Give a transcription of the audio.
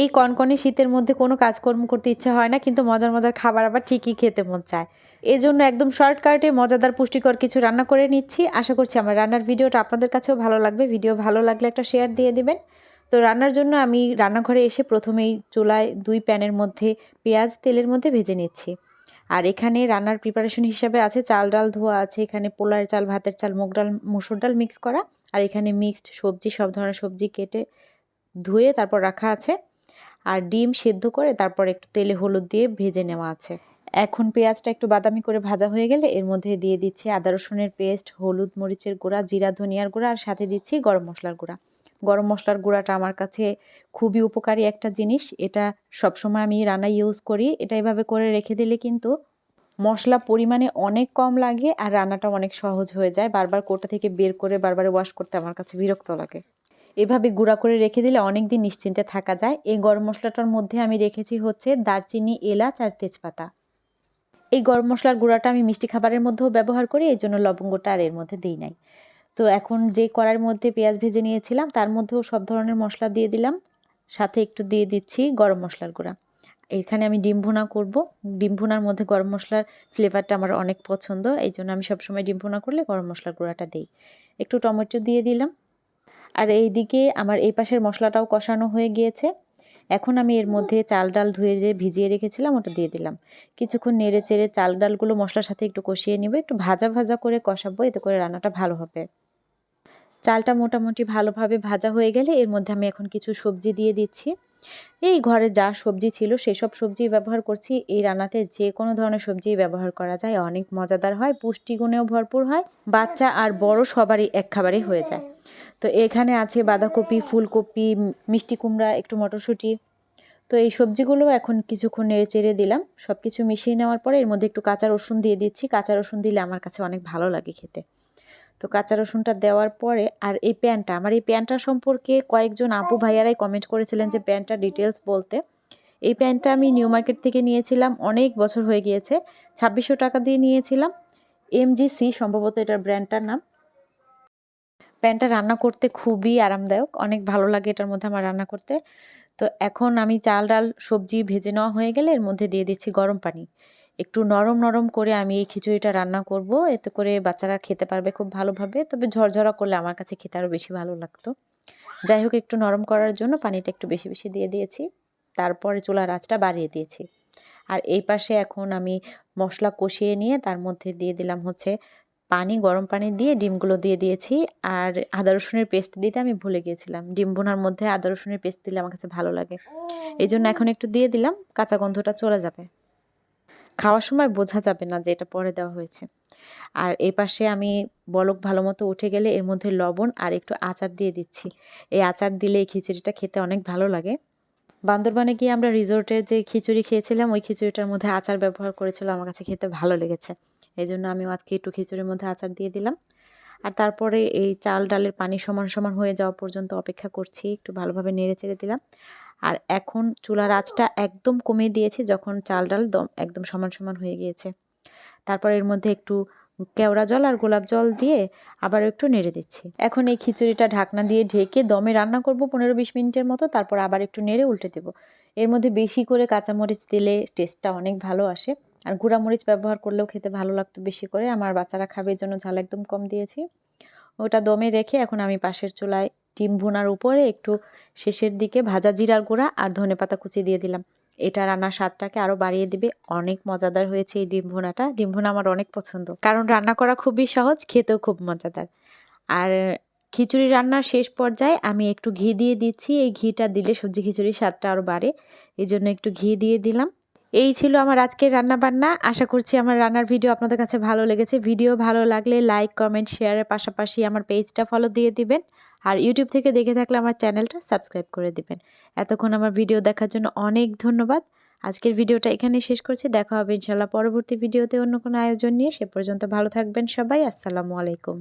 এই কনকনে শীতের মধ্যে কোনো কাজকর্ম করতে ইচ্ছা হয় না, কিন্তু মজার মজার খাবার আবার ঠিকই খেতে মন চায়। এই জন্য একদম শর্টকাটে মজাদার, পুষ্টিকর কিছু রান্না করে নিচ্ছি। আশা করছি আমার রান্নার ভিডিওটা আপনাদের কাছেও ভালো লাগবে। ভিডিও ভালো লাগলে একটা শেয়ার দিয়ে দেবেন। তো রান্নার জন্য আমি রান্নাঘরে এসে প্রথমেই চুলায় দুই প্যানের মধ্যে পেঁয়াজ তেলের মধ্যে ভেজে নিচ্ছি। আর এখানে রান্নার প্রিপারেশন হিসাবে আছে চাল ডাল ধোয়া আছে, এখানে পোলার চাল, ভাতের চাল, মুগ ডাল, মুসুর ডাল মিক্স করা। আর এখানে মিক্সড সবজি, সব ধরনের সবজি কেটে ধুয়ে তারপর রাখা আছে। আর ডিম সেদ্ধ করে তারপর একটু তেলে হলুদ দিয়ে ভেজে নেওয়া আছে। এখন পেঁয়াজটা একটু বাদামি করে ভাজা হয়ে গেলে এর মধ্যে দিয়ে দিচ্ছি আদা রসুনের পেস্ট, হলুদ মরিচের গুঁড়া, জিরা, ধনিয়ার গুঁড়া আর সাথে দিচ্ছি গরম মশলার গুঁড়া। গরম মশলার গুঁড়াটা আমার কাছে খুবই উপকারী একটা জিনিস। এটা সবসময় আমি রান্না ইউজ করি। এটা এভাবে করে রেখে দিলে কিন্তু মশলা পরিমাণে অনেক কম লাগে আর রান্নাটা অনেক সহজ হয়ে যায়। বারবার কোটা থেকে বের করে বারবার ওয়াশ করতে আমার কাছে বিরক্ত লাগে। এভাবে গুঁড়া করে রেখে দিলে অনেক দিন নিশ্চিন্তে থাকা যায়। এই গরম মশলাটার মধ্যে আমি রেখেছি হচ্ছে দারচিনি, এলাচ আর তেজপাতা। এই গরম মশলার গুঁড়াটা আমি মিষ্টি খাবারের মধ্যেও ব্যবহার করি, এই জন্য লবঙ্গটা আর এর মধ্যে দিই নাই। তো এখন যে কড়ার মধ্যে পেঁয়াজ ভেজে নিয়েছিলাম, তার মধ্যেও সব ধরনের মশলা দিয়ে দিলাম। সাথে একটু দিয়ে দিচ্ছি গরম মশলার গুঁড়া। এখানে আমি ডিম ভুনা করব। ডিম ভুনার মধ্যে গরম মশলার ফ্লেভারটা আমার অনেক পছন্দ, এই জন্য আমি সবসময় ডিম ভুনা করলে গরম মশলার গুঁড়াটা দিই। একটু টমেটো দিয়ে দিলাম। আর এই দিকে আমার এই পাশের মশলাটাও কষানো হয়ে গিয়েছে। এখন আমি এর মধ্যে চাল ডাল ধুয়ে যে ভিজিয়ে রেখেছিলাম, ওটা দিয়ে দিলাম। কিছুক্ষণ নেড়ে চেড়ে চাল ডালগুলো মশলার সাথে একটু কষিয়ে নিবে, একটু ভাজা ভাজা করে কষাবো, এতে করে রান্নাটা ভালো হবে। চালটা মোটামুটি ভালোভাবে ভাজা হয়ে গেলে এর মধ্যে আমি এখন কিছু সবজি দিয়ে দিচ্ছি। এই ঘরে যা সবজি ছিল সেসব সবজি ব্যবহার করছি। এই রান্নাতে যে কোনো ধরনের সবজি ব্যবহার করা যায়। অনেক মজাদার হয়, পুষ্টিগুণেও ভরপুর হয়। বাচ্চা আর বড় সবারই এক খাবারে হয়ে যায়। তো এখানে আছে বাঁধাকপি, ফুলকপি, মিষ্টি কুমড়া, একটু মটরশুঁটি। তো এই সবজিগুলো এখন কিছুক্ষণ নেড়ে চেড়ে দিলাম। সব কিছু মিশিয়ে নেওয়ার পরে এর মধ্যে একটু কাঁচা রসুন দিয়ে দিচ্ছি। কাঁচা রসুন দিলে আমার কাছে অনেক ভালো লাগে খেতে। তো কাঁচা রসুনটা দেওয়ার পরে আর এই প্যানটা, আমার এই প্যানটা সম্পর্কে কয়েকজন আপু ভাইয়ারাই কমেন্ট করেছিলেন যে প্যানটা ডিটেলস বলতে। এই প্যান্টটা আমি নিউ মার্কেট থেকে নিয়েছিলাম, অনেক বছর হয়ে গিয়েছে। ছাব্বিশশো টাকা দিয়ে নিয়েছিলাম। এমজিসি সম্ভবত এটার ব্র্যান্ডটার নাম। প্যান্টটা রান্না করতে খুবই আরামদায়ক, অনেক ভালো লাগে এটার মধ্যে আমার রান্না করতে। তো এখন আমি চাল, ডাল, সবজি ভেজে নেওয়া হয়ে গেলে এর মধ্যে দিয়ে দিচ্ছি গরম পানি। একটু নরম নরম করে আমি এই খিচুড়িটা রান্না করব, এতে করে বাচ্চারা খেতে পারবে খুব ভালোভাবে, তবে ঝরঝরা করলে আমার কাছে খেতে আরও বেশি ভালো লাগতো। যাই হোক, একটু নরম করার জন্য পানিটা একটু বেশি বেশি দিয়ে দিয়েছি, তারপরে চুলার আঁচটা বাড়িয়ে দিয়েছি। আর এই পাশে এখন আমি মশলা কষিয়ে নিয়ে তার মধ্যে দিয়ে দিলাম হচ্ছে পানি, গরম পানি দিয়ে ডিমগুলো দিয়ে দিয়েছি। আর আদা রসুনের পেস্ট দিতে আমি ভুলে গিয়েছিলাম। ডিম বোনার মধ্যে আদা রসুনের পেস্ট দিলে আমার কাছে ভালো লাগে। এই জন্য এখন একটু দিয়ে দিলাম, কাঁচা গন্ধটা চলে যাবে। খাওয়ার সময় বোঝা যাবে না যে এটা পরে দেওয়া হয়েছে। আর এই পাশে আমি বলক ভালো মতো উঠে গেলে এর মধ্যে লবণ আর একটু আচার দিয়ে দিচ্ছি। এই আচার দিলে এই খিচুড়িটা খেতে অনেক ভালো লাগে। বান্দরবানে গিয়ে আমরা রিসোর্টে যে খিচুড়ি খেয়েছিলাম, ওই খিচুড়িটার মধ্যে আচার ব্যবহার করেছিল, আমার কাছে খেতে ভালো লেগেছে। এই জন্য আমি আজকে একটু খিচুড়ির মধ্যে আচার দিয়ে দিলাম। আর তারপরে এই চাল ডালের পানি সমান সমান হয়ে যাওয়া পর্যন্ত অপেক্ষা করছি, একটু ভালোভাবে নেড়ে চেড়ে দিলাম। আর এখন চুলার আঁচটা একদম কমিয়ে দিয়েছি, যখন চাল ডাল দম একদম সমান সমান হয়ে গিয়েছে। তারপর এর মধ্যে একটু কেওড়া জল আর গোলাপ জল দিয়ে আবার একটু নেড়ে দিচ্ছি। এখন এই খিচুড়িটা ঢাকনা দিয়ে ঢেকে দমে রান্না করব পনেরো বিশ মিনিটের মতো, তারপর আবার একটু নেড়ে উল্টে দেবো। এর মধ্যে বেশি করে কাঁচামরিচ দিলে টেস্টটা অনেক ভালো আসে। আর গুঁড়ামরিচ ব্যবহার করলেও খেতে ভালো লাগতো বেশি করে। আমার বাচ্চারা খাবে জন্য ঝাল একদম কম দিয়েছি। ওটা দমে রেখে এখন আমি পাশের চুলায় ডিম ভুনার উপরে একটু শেষের দিকে ভাজা জিরার গুঁড়া আর ধনে পাতা কুচি দিয়ে দিলাম। এটা রান্নার স্বাদটাকে আরও বাড়িয়ে দিবে। অনেক মজাদার হয়েছে এই ডিম ভুনাটা। ডিম ভুনা আমার অনেক পছন্দ। কারণ রান্না করা খুবই সহজ, খেতেও খুব মজাদার। আর খিচুড়ি রান্নার শেষ পর্যায়ে আমি একটু ঘি দিয়ে দিচ্ছি। এই ঘিটা দিলে সবজি খিচুড়ির স্বাদটা আরও বাড়ে। এই জন্য একটু ঘি দিয়ে দিলাম। এই ছিল আমার আজকের রান্না বান্না আশা করছি আমার রান্নার ভিডিও আপনাদের কাছে ভালো লেগেছে। ভিডিও ভালো লাগলে লাইক কমেন্ট শেয়ারের পাশাপাশি আমার পেজটা ফলো দিয়ে দিবেন। আর ইউটিউব থেকে দেখে থাকলে আমার চ্যানেলটা সাবস্ক্রাইব করে দিবেন। এতক্ষণ আমার ভিডিও দেখার জন্য অনেক ধন্যবাদ। আজকের ভিডিওটা এখানেই শেষ করছি। দেখা হবে ইনশাল্লাহ পরবর্তী ভিডিওতে অন্য কোনো আয়োজন নিয়ে। সে পর্যন্ত ভালো থাকবেন সবাই। আসসালামু আলাইকুম।